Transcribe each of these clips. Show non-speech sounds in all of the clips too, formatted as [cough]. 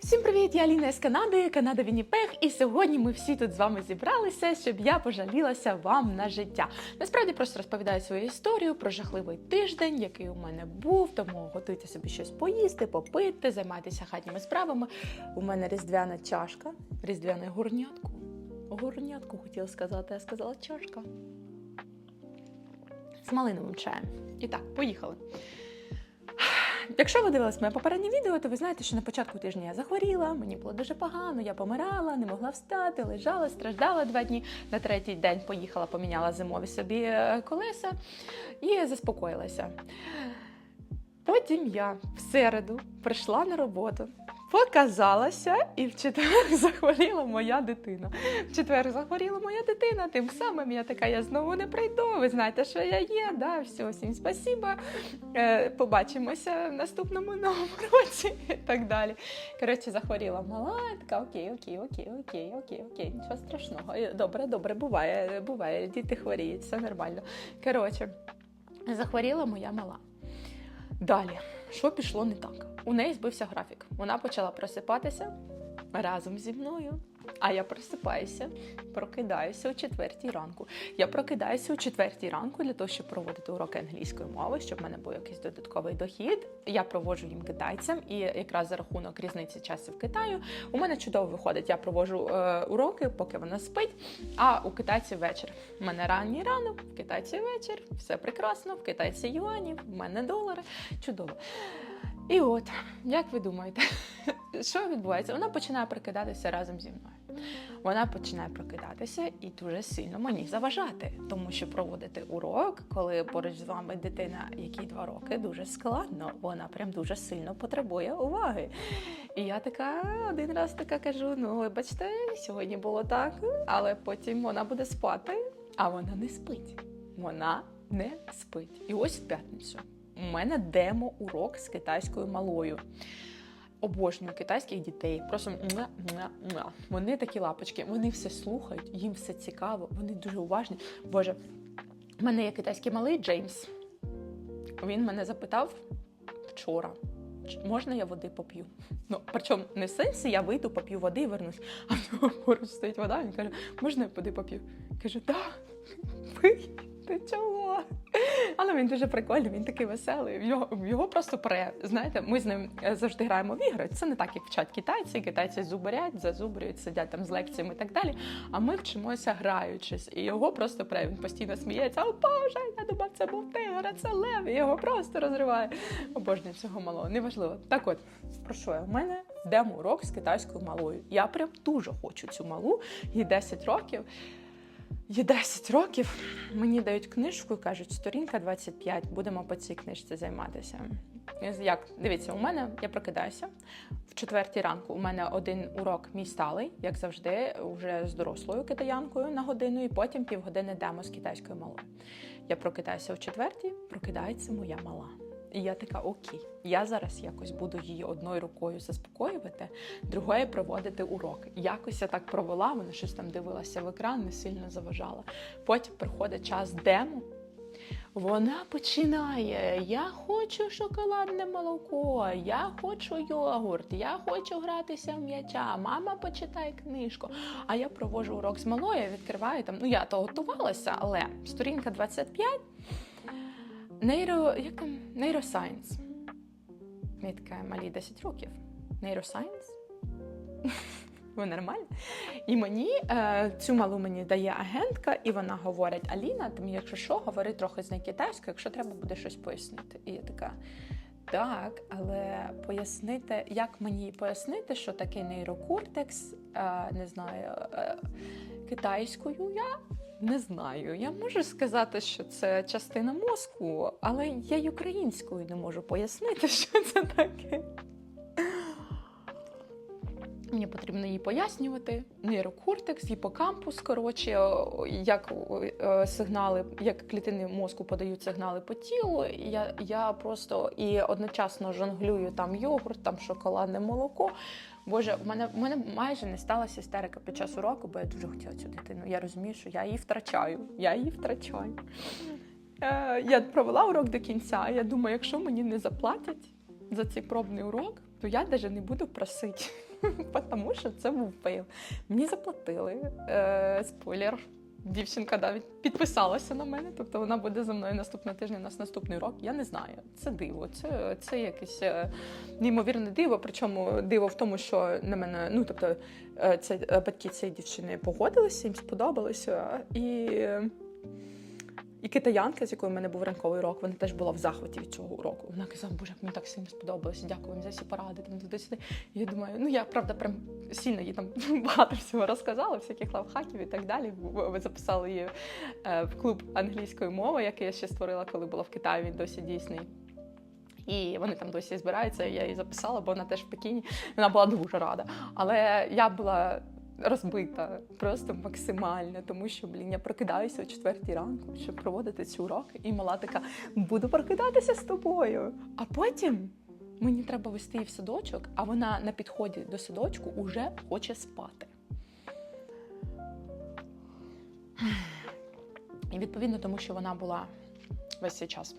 Всім привіт! Я Аліна з Канади, Канада Вінніпег, і сьогодні ми всі тут з вами зібралися, щоб я пожалілася вам на життя. Насправді просто розповідаю свою історію про жахливий тиждень, який у мене був. Тому готуйте собі щось поїсти, попити, займайтеся хатніми справами. У мене різдвяна чашка, різдвяне горнятку. Горнятку хотіла сказати, я сказала чашка. З малиновим чаєм. І так, поїхали. Якщо ви дивились моє попереднє відео, то ви знаєте, що на початку тижня я захворіла, мені було дуже погано, я помирала, не могла встати, лежала, страждала два дні. На третій день поїхала, поміняла зимові собі е, колеса і заспокоїлася. Потім я в середу прийшла на роботу, показалася, і в четвер [laughs] захворіла моя дитина. В четвер захворіла моя дитина, тим самим я така, я знову не прийду. Ви знаєте, що я є. Да, все, всім спасіба. Е, побачимося в наступному новому [laughs] році і так далі. Коротше, захворіла мала, така окей, окей, окей, окей, окей, окей, нічого страшного. Е, Добре, добре, буває, буває, діти хворіють, все нормально. Коротше, захворіла моя мала. Далі, що пішло не так? У неї збився графік. Вона почала просипатися разом зі мною. А я просипаюся, прокидаюся о четвертій ранку. Я прокидаюся о четвертій ранку для того, щоб проводити уроки англійської мови, щоб в мене був якийсь додатковий дохід. Я проводжу їм китайцям, і якраз за рахунок різниці часів Китаю у мене чудово виходить. Я проводжу е, уроки, поки вона спить. А у китайців вечір. У мене ранній ранок, в китайці вечір, все прекрасно, в китайці юанів, в мене долари. Чудово. І от, як ви думаєте, [laughs] що відбувається? Вона починає прокидатися разом зі мною. Вона починає прокидатися і дуже сильно мені заважати, тому що проводити урок, коли поруч з вами дитина, якій два роки, дуже складно. Вона прям дуже сильно потребує уваги. І я така один раз така кажу: ну вибачте, сьогодні було так, але потім вона буде спати, а вона не спить. Вона не спить. І ось в п'ятницю у мене демо-урок з китайською малою. Обожнюю китайських дітей. Просто вони такі лапочки, вони все слухають, їм все цікаво, вони дуже уважні. Боже, в мене є китайський малий Джеймс. Він мене запитав вчора. Можна я води поп'ю? Ну, причому не в сенсі я вийду, поп'ю води і вернусь. А в нього поруч стоїть вода, він каже, можна я води поп'ю? Кажу, так, пий, ти чого? Але він дуже прикольний, він такий веселий. Його, його просто пре. Знаєте, ми з ним е, завжди граємо в ігри. Це не так, як вчать китайці. Китайці зубарять, зазубрюють, сидять там з лекціями і так далі. А ми вчимося граючись. І його просто пре. Він постійно сміється. О Боже, я думав, це був тигр, а це лев. І його просто розриває. Обожнюю цього малого. Неважливо. Так от, про що я? У мене демо-урок з китайською малою. Я прям дуже хочу цю малу. Їй 10 років. Є 10 років, мені дають книжку і кажуть, сторінка 25, будемо по цій книжці займатися. Як дивіться, у мене я прокидаюся в четвертій ранку. У мене один урок мій сталий, як завжди, вже з дорослою китаянкою на годину, і потім півгодини демо з китайською малою. Я прокидаюся в четвертій, прокидається моя мала. І я така, окей, я зараз якось буду її одною рукою заспокоювати, другою проводити урок. Якось я так провела, вона щось там дивилася в екран, не сильно заважала. Потім приходить час демо. Вона починає: Я хочу шоколадне молоко, я хочу йогурт, я хочу гратися в м'яча. Мама почитай книжку. А я проводжу урок з малою, відкриваю там. Ну я то готувалася, але сторінка 25. Нейро, як там? Нейросайнс. Мені малі 10 років. Нейросайнс? [laughs] Ви нормально? І мені е, цю малу мені дає агентка, і вона говорить: Аліна, ти якщо що, говори трохи з нею китайською, якщо треба буде щось пояснити. І я така. Так, але пояснити, як мені пояснити, що таке нейрокортекс, е, не знаю, е, китайською я не знаю. Я можу сказати, що це частина мозку, але я й українською не можу пояснити, [laughs] що це таке. Мені потрібно їй пояснювати. Нейрокортекс, гіпокампус, коротше, як е, сигнали, як клітини мозку подають сигнали по тілу. Я, я просто і одночасно жонглюю там йогурт, там шоколадне молоко. Боже, в мене в мене майже не сталася істерика під час уроку, бо я дуже хотіла цю дитину. Я розумію, що я її втрачаю. Я її втрачаю. Е, я провела урок до кінця. Я думаю, якщо мені не заплатять за цей пробний урок, то я навіть не буду просити, [laughs] тому що це був фейл. Мені заплатили. Е, спойлер. Дівчинка навіть підписалася на мене, тобто вона буде за мною наступного тижня, нас наступний рок. Я не знаю. Це диво, це, це якесь е, неймовірне диво. Причому диво в тому, що на мене, ну тобто, е, це е, батьки цієї дівчини погодилися, їм сподобалося. І, і китаянка, з якою в мене був ранковий урок, вона теж була в захваті від цього уроку. Вона казала, боже, мені так сильно сподобалося, дякую вам за всі поради. Там туди-сюди. Я думаю, ну я правда прям сильно їй там [laughs] багато всього розказала, всяких лавхаків і так далі. Ви записали її е, в клуб англійської мови, який я ще створила, коли була в Китаї. Він досі дійсний. І вони там досі збираються. Я її записала, бо вона теж в Пекіні. Вона була дуже рада. Але я була розбита просто максимально, тому що блін, я прокидаюся о четвертій ранку, щоб проводити ці уроки, і мала така буду прокидатися з тобою. А потім мені треба вести її в садочок, а вона на підході до садочку уже хоче спати. І відповідно, тому що вона була весь цей час.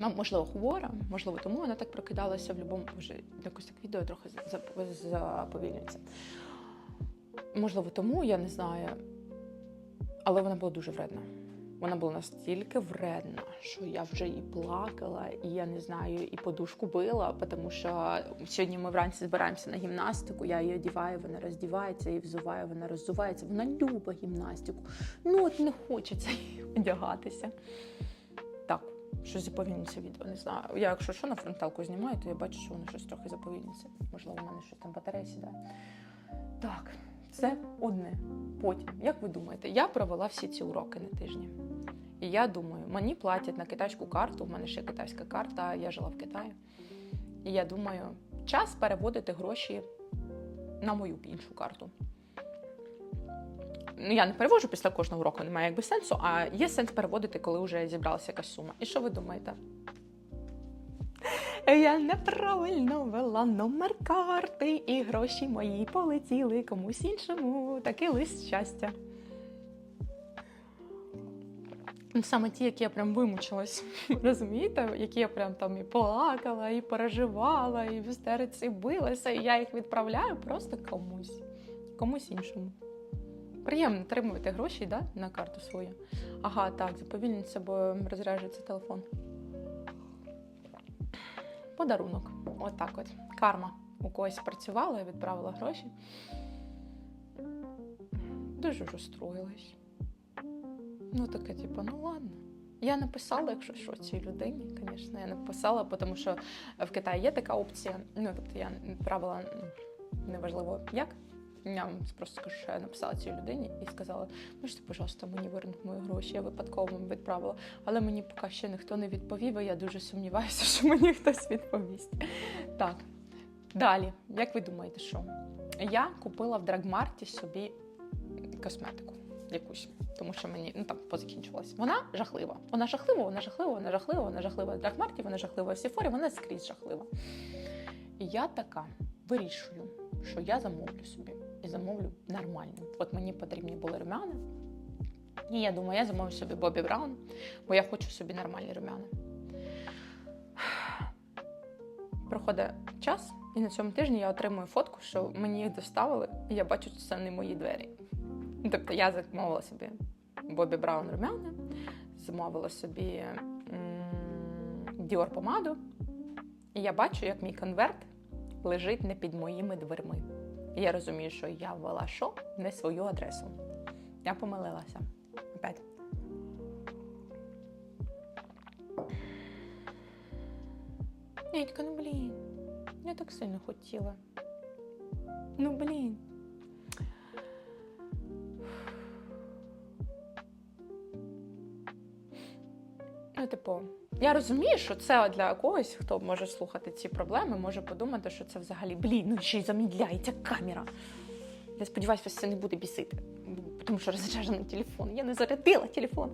Ну, можливо, хвора, можливо, тому вона так прокидалася в будь-якому вже якось так відео трохи зап- заповільнюється. Можливо, тому я не знаю. Але вона була дуже вредна. Вона була настільки вредна, що я вже і плакала, і я не знаю, і подушку била, тому що сьогодні ми вранці збираємося на гімнастику. Я її одіваю, вона роздівається, і взуваю, вона роззувається. Вона любить гімнастику. Ну от не хочеться їй одягатися. Так, щось заповільниться відео, не знаю. Я, якщо що на фронталку знімаю, то я бачу, що воно щось трохи заповільниться. Можливо, в мене щось там батарея сідає. Так, це одне. Потім, як ви думаєте, я провела всі ці уроки на тижні. І я думаю, мені платять на китайську карту, у мене ще китайська карта, я жила в Китаї. І я думаю, час переводити гроші на мою іншу карту. Ну, я не перевожу після кожного уроку, немає якби сенсу, а є сенс переводити, коли вже зібралася якась сума. І що ви думаєте? Я неправильно ввела номер карти, і гроші мої полетіли комусь іншому. Такий лист щастя. Ну, Саме ті, які я прям вимучилась, [laughs] розумієте, які я прям там і плакала, і переживала, і в істериці билася, і я їх відправляю просто комусь, комусь іншому. Приємно отримувати гроші да, на карту свою. Ага, так, заповільниться, бо розряджується телефон. Подарунок. Отак от, Карма. У когось працювала, я відправила гроші. Дуже розстроїлась. Ну, таке, типу, ну ладно. Я написала, якщо що, цій людині, звісно, я написала, тому що в Китаї є така опція. Ну, тобто я відправила ну, неважливо як. Вам просто скажу, що я написала цій людині і сказала, можете, пожалуйста, мені вернути мої гроші, я випадково вам відправила. Але мені поки ще ніхто не відповів, і я дуже сумніваюся, що мені хтось відповість. Так, далі, як ви думаєте, що? Я купила в Драгмарті собі косметику якусь, тому що мені ну там позакінчувалась. Вона жахлива. Вона жахлива, вона жахлива, вона жахлива, вона жахлива в Драгмарті, вона жахлива в Сіфорі, вона скрізь жахлива. І я така вирішую, що я замовлю собі і замовлю нормально. От мені потрібні були румяна. І я думаю, я замовлю собі Бобі Браун, бо я хочу собі нормальні румяна. Проходить час, і на цьому тижні я отримую фотку, що мені їх доставили, і я бачу, що це не мої двері. Тобто я замовила собі Бобі Браун румяна, замовила собі Діор помаду, і я бачу, як мій конверт лежить не під моїми дверми. Я розумію, що я ввела що? Не свою адресу. Я помилилася. Опять. Я ну блін, я так сильно хотіла. Ну блін. Ну, типу, я розумію, що це для когось, хто може слухати ці проблеми, може подумати, що це взагалі блін, ну ще й замідляється камера. Я сподіваюся, вас це не буде бісити, тому що розряджений телефон. Я не зарядила телефон.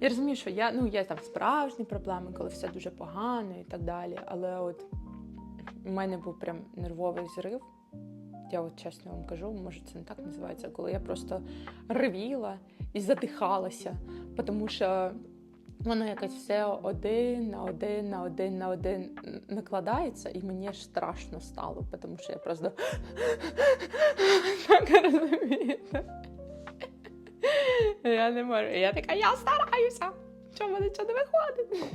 Я розумію, що я ну є там справжні проблеми, коли все дуже погано і так далі. Але от у мене був прям нервовий зрив. Я от чесно вам кажу, може це не так називається, коли я просто ревіла і задихалася, тому що воно якось все один на один на один на один накладається, і мені страшно стало, тому що я просто [laughs] так розумієте. Я не можу. Я така, я стараюся. Чому нічого не виходить?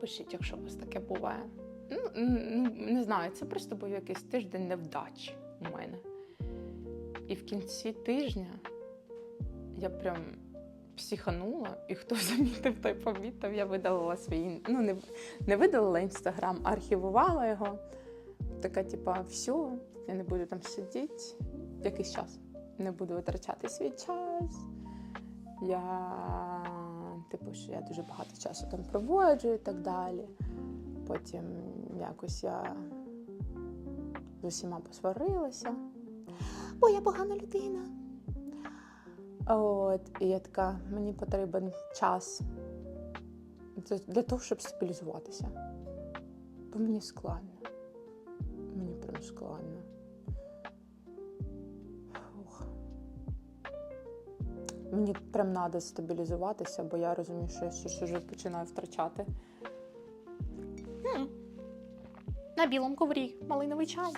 Пишіть, якщо у вас таке буває. Ну, ну, не знаю, це просто був якийсь тиждень невдач у мене. І в кінці тижня я прям психанула, і хто замітив, той помітив, я видалила свій. Ну, не, не видалила інстаграм, а архівувала його. Така, типа, все, я не буду там сидіти якийсь час. Не буду витрачати свій час. Я, типу, що я дуже багато часу там проводжу і так далі. Потім якось я з усіма посварилася, бо я погана людина. От, і я така, мені потрібен час для- того, щоб стабілізуватися. Бо мені складно. Мені прям складно. Фух. Мені прям треба стабілізуватися, бо я розумію, що я щось вже починаю втрачати. На білому коврі малиновий чай.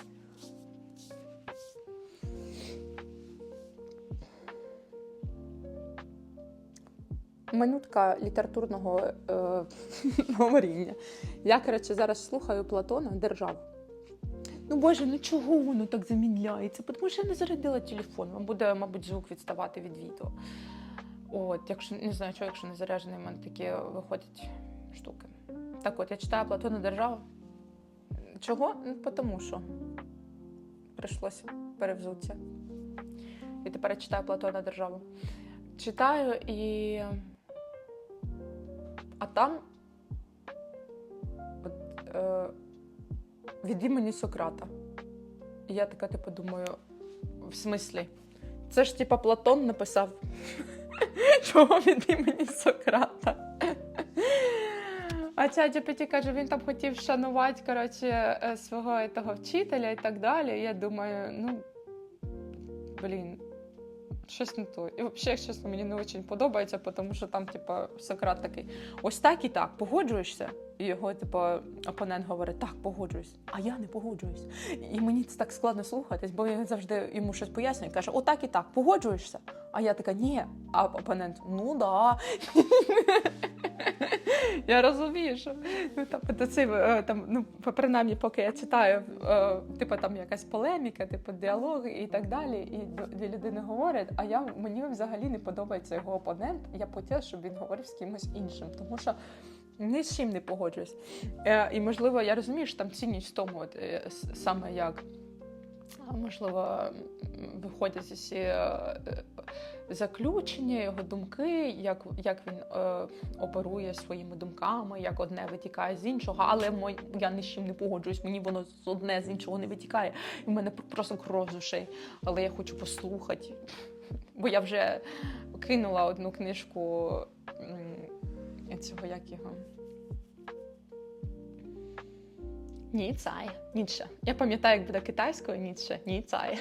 Минутка літературного е, [laughs] говоріння. Я, коротше, зараз слухаю Платона державу. Ну боже, ну чого воно так замідляється? Тому що я не зарядила телефон. Вам буде, мабуть, звук відставати від відео. От, якщо не знаю, що, якщо не заряджений, в мене такі виходять штуки. Так от, я читаю Платона державу. Чого? Ну, тому що прийшлося перевзутися. І тепер я читаю Платона державу. Читаю і. А там от, е, від імені Сократа. І я така, типу, думаю, в смислі? Це ж типа Платон написав. [laughs] Чого від імені Сократа? А ця GPT каже, він там хотів шанувати коротше, е, свого того вчителя і так далі. Я думаю, ну блін, щось не то. І взагалі, якщо чесно, мені не дуже подобається, тому що там, типа, Сократ такий: ось так і так, погоджуєшся? І його, типу, опонент говорить, так, погоджуюсь, а я не погоджуюсь. І мені це так складно слухатись, бо я завжди йому щось пояснюю. Каже, отак і так, погоджуєшся? А я така, ні. А опонент, ну да. [laughs] Я розумію, що ну, там, це, е, там, ну, принаймні, поки я читаю, е, типу там якась полеміка, типу діалоги і так далі. І дві людини говорять, а я мені взагалі не подобається його опонент. Я б хотіла, щоб він говорив з кимось іншим, тому що ні з чим не погоджуюсь. Е, і можливо, я розумію, що там цінність в тому, от, е, саме як. Можливо, виходять е, е, заключення, його думки, як, як він е, оперує своїми думками, як одне витікає з іншого, але мой, я ні з чим не погоджуюсь, мені воно з одне з іншого не витікає. І в мене просто кров з ушей, але я хочу послухати. Бо я вже кинула одну книжку цього як його. Ніцай, Ніцше. Я пам'ятаю, як буде китайською Ніцай.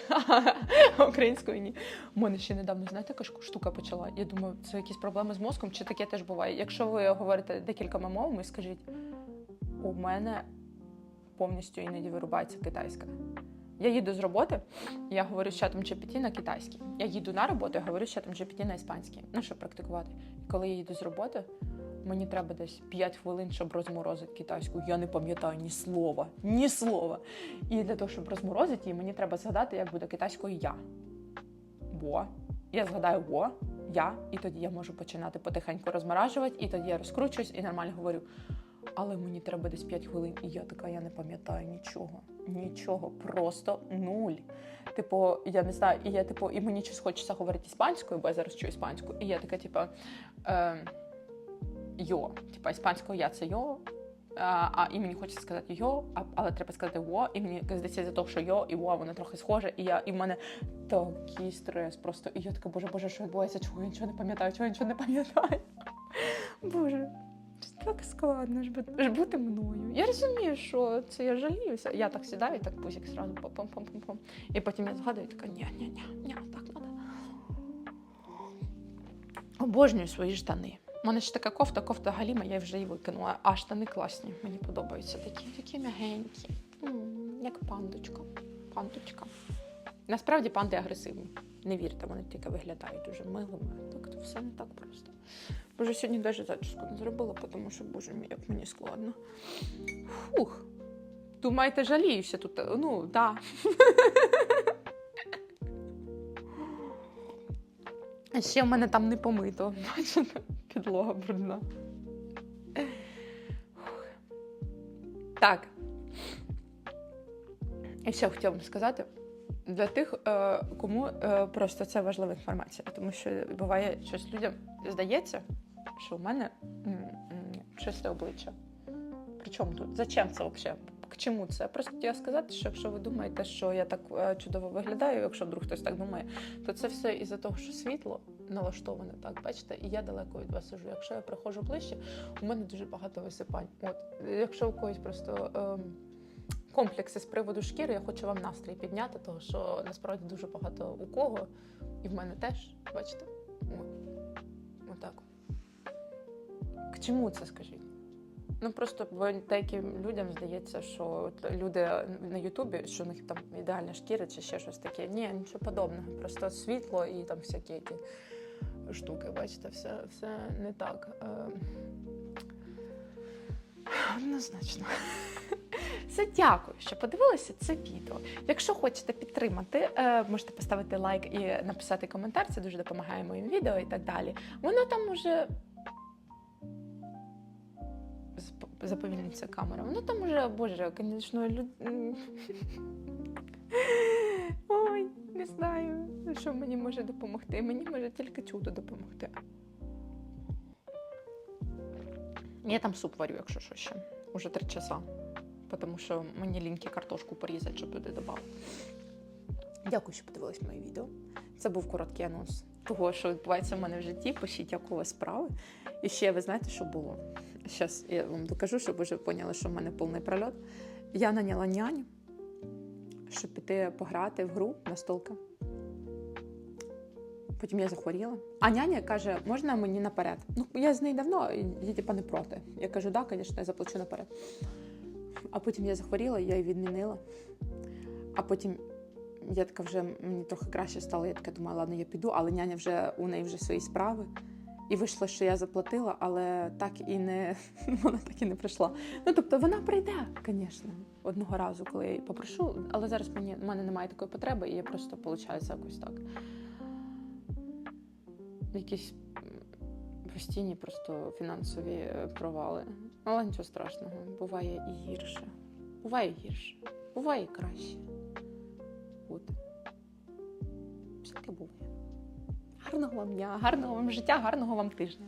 А [laughs] Українською ні. У мене ще недавно, знаєте, яка штука почала. Я думаю, це якісь проблеми з мозком, чи таке теж буває. Якщо ви говорите декількома мовами, скажіть, у мене повністю іноді вирубається китайська. Я їду з роботи, я говорю з чатом GPT на китайській. Я їду на роботу, я говорю з чатом GPT на іспанській. Ну, щоб практикувати. І коли я їду з роботи, мені треба десь 5 хвилин, щоб розморозити китайську. Я не пам'ятаю ні слова, ні слова. І для того, щоб розморозити її, мені треба згадати, як буде китайською я. Бо. Я згадаю во, я, і тоді я можу починати потихеньку розморажувати, і тоді я розкручуюсь і нормально говорю. Але мені треба десь 5 хвилин, і я така, я не пам'ятаю нічого. Нічого, просто нуль. Типу, я не знаю, і я, типу, і мені щось хочеться говорити іспанською, бо я зараз чую іспанську. І я така, типу, е, йо. Типа іспанською я це йо. А, і мені хочеться сказати йо, але треба сказати во, і мені здається за того, що йо і во, воно трохи схоже, і я і в мене такий стрес. Просто і я така, боже, боже, що відбувається? Чого я нічого не пам'ятаю, чого я нічого не пам'ятаю? Боже. так складно ж бути, бути мною. Я розумію, що це я жаліюся. Я так сідаю, і так пузик зразу пом-пом-пом-пом. І потім я згадую, така ні, ні, ні, ні, так надо. Обожнюю свої штани. У мене ж така кофта, кофта Галіма, я вже її викинула. А штани класні. Мені подобаються такі, такі м'ягенькі. Як пандочка. Пандочка. Насправді панди агресивні. Не вірте, вони тільки виглядають дуже милими. Так то все не так просто. Боже, сьогодні навіть зачіску не зробила, тому що, боже мій, як мені складно. Фух. Думаєте, жаліюся тут? Ну, так. [laughs] Ще в мене там не помито. Бачите, підлога брудна. Так. І ще хотіла б сказати для тих, е, кому е, просто це важлива інформація, тому що буває щось людям здається, що в мене чисте обличчя. Причому тут? Зачем це взагалі? К чому це? Просто хотіла сказати, що якщо ви думаєте, що я так е, чудово виглядаю, якщо вдруг хтось так думає, то це все із-за того, що світло налаштоване так, бачите, і я далеко від вас сижу. Якщо я приходжу ближче, у мене дуже багато висипань. От, якщо у когось просто. ем, комплекси з приводу шкіри, я хочу вам настрій підняти, тому що насправді дуже багато у кого, і в мене теж, бачите? От. Отак. К чому це скажіть? Ну просто бо деяким людям здається, що от люди на Ютубі, що у них там ідеальна шкіра чи ще щось таке. Ні, нічого подобного. Просто світло і там всякі ті штуки, бачите, все, все не так. Е, Однозначно. [laughs] Все, дякую, що подивилися це відео. Якщо хочете підтримати, е, можете поставити лайк і написати коментар. Це дуже допомагає моїм відео і так далі. Воно там уже заповільниться камера. Воно там уже, боже, звісно, люд... [laughs] Ой, не знаю, що мені може допомогти. Мені може тільки чудо допомогти. Я там суп варю, якщо що ще. Уже три часа. Тому що мені ліньки картошку порізати, щоб туди додати. Дякую, що подивились моє відео. Це був короткий анонс того, що відбувається в мене в житті. Пишіть, як у вас справи. І ще ви знаєте, що було? Зараз я вам докажу, щоб ви вже поняли, що в мене повний прольот. Я наняла няню, щоб піти пограти в гру на столка. Потім я захворіла. А няня каже, можна мені наперед? Ну, я з нею давно, я типа не проти. Я кажу, да, звісно, я заплачу наперед. А потім я захворіла, я її відмінила. А потім я така вже мені трохи краще стало. Я така думаю, ладно, я піду, але няня вже у неї вже свої справи. І вийшло, що я заплатила, але так і не [laughs] вона так і не прийшла. Ну тобто вона прийде, звісно, одного разу, коли я її попрошу, але зараз мені в мене немає такої потреби, і я просто виходить якось так. Якісь постійні просто фінансові е, провали. Але нічого страшного, буває і гірше. Буває гірше, буває і краще. От. Все таки буває. Гарного вам дня, гарного вам життя, гарного вам тижня.